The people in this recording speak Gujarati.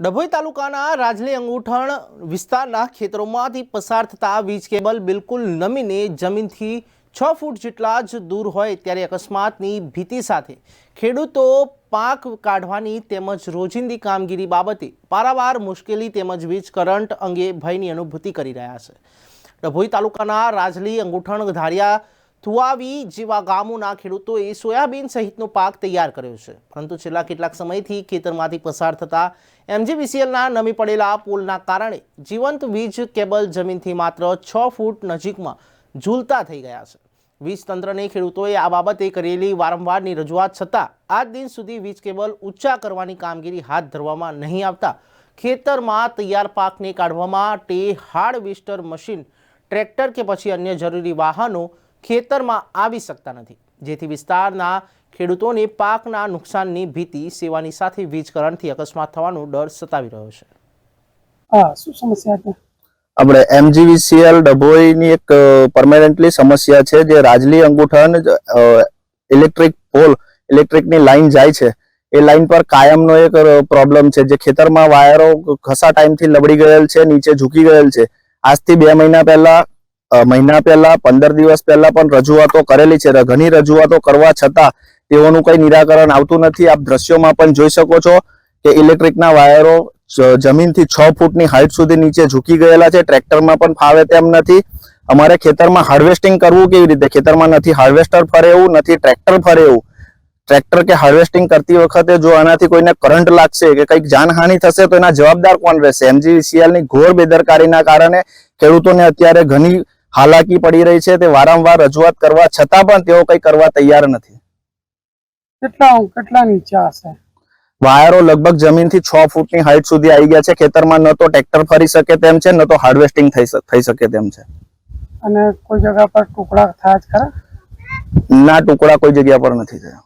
ડભોઈ તાલુકાના રાજલી અંગૂઠણ વિસ્તારના ખેતરોમાંથી પસાર થતા વીજ કેબલ બિલકુલ નમીને જમીનથી છ ફૂટ જેટલા જ દૂર હોય ત્યારે અકસ્માતની ભીતિ સાથે ખેડૂતો પાક કાઢવાની તેમજ રોજિંદી કામગીરી બાબતે પારાવાર મુશ્કેલી તેમજ વીજ કરંટ અંગે ભયની અનુભૂતિ કરી રહ્યા છે. ડભોઈ તાલુકાના રાજલી અંગૂઠણ ધારિયા થુવાવી જેવા ગામોના ખેડૂતોએ સોયાબીન સહિતનો પાક તૈયાર કર્યો છે. પરંતુ છેલ્લા કેટલાક સમયથી ખેતરમાંથી પસાર થતા એમજીવીસીએલના નમી પડેલા પુલના કારણે જીવંત વીજ કેબલ જમીનથી માત્ર છ ફૂટ નજીકમાં ઝૂલતા થઈ ગયા છે. વીજ તંત્રને ખેડૂતોએ આ બાબતે કરેલી વારંવારની રજૂઆત છતાં આજ દિન સુધી વીજ કેબલ ઊંચા કરવાની કામગીરી હાથ ધરવામાં નહીં આવતા ખેતરમાં તૈયાર પાકને કાઢવા માટે હાર્ડવેસ્ટર મશીન, ટ્રેક્ટર કે પછી અન્ય જરૂરી વાહનો ખેતરમાં આવી શકતા નથી. જેથી વિસ્તારના ખેડૂતોને પાકના નુકસાનની ભીતિ સેવાની સાથે વીજ કરંટથી અકસ્માત થવાનો ડર સતાવી રહ્યો છે. હા શું સમસ્યા છે આપણે એમજીવીસીએલ ડભોઈની એક પરમાનન્ટલી સમસ્યા છે જે રાજલી અંગૂઠન ઇલેક્ટ્રિક પોલ ઇલેક્ટ્રિકની લાઈન જાય છે. એ લાઈન પર કાયમનો એક પ્રોબ્લેમ છે. જે ખેતરમાં વાયરો ઘસા ટાઈમથી લબડી ગયેલ છે નીચે ઝૂકી ગયેલ છે. આજથી બે મહિના પહેલા મહિના પહેલા, પંદર દિવસ પહેલા પણ રજૂઆતો કરેલી છે. ઘણી રજૂઆતો કરવા છતાં તેઓનું કઈ નિરાકરણ આવતું નથી. આપ દ્રશ્યોમાં પણ જોઈ શકો છો કે ઇલેક્ટ્રિકના વાયરો જમીનથી છ ફૂટની હાઈટ સુધી નીચે ઝૂકી ગયેલા છે. ટ્રેક્ટરમાં પણ ફાવે તેમ નથી. અમારે ખેતરમાં હાર્વેસ્ટિંગ કરવું કેવી રીતે? ખેતરમાં નથી હાર્વેસ્ટર ફરે એવું, નથી ટ્રેક્ટર ફરે એવું. ટ્રેક્ટર કે હાર્વેસ્ટિંગ કરતી વખતે જો આનાથી કોઈને કરંટ લાગશે કે કંઈક જાનહાનિ થશે તો એના જવાબદાર કોણ રહેશે? એમજીવીસીએલની ઘોર બેદરકારીના કારણે ખેડૂતોને અત્યારે ઘણી હાલાકી પડી રહી છે તે વારંવાર રજૂઆત કરવા છતાં પણ તેઓ કંઈ કરવા તૈયાર નથી. કેટલા કેટલા નીચા હશે? વાયરો લગભગ જમીનથી છ ફૂટની હાઈટ સુધી આવી ગયા છે ખેતરમાં ન તો ટ્રેક્ટર ફરી શકે તેમ છે ન તો હાર્વેસ્ટિંગ થઈ થઈ શકે તેમ છે. અને કોઈ જગ્યા પર ટુકડા થયા જ ખરા? ના ટુકડા કોઈ જગ્યા પર નથી થયા.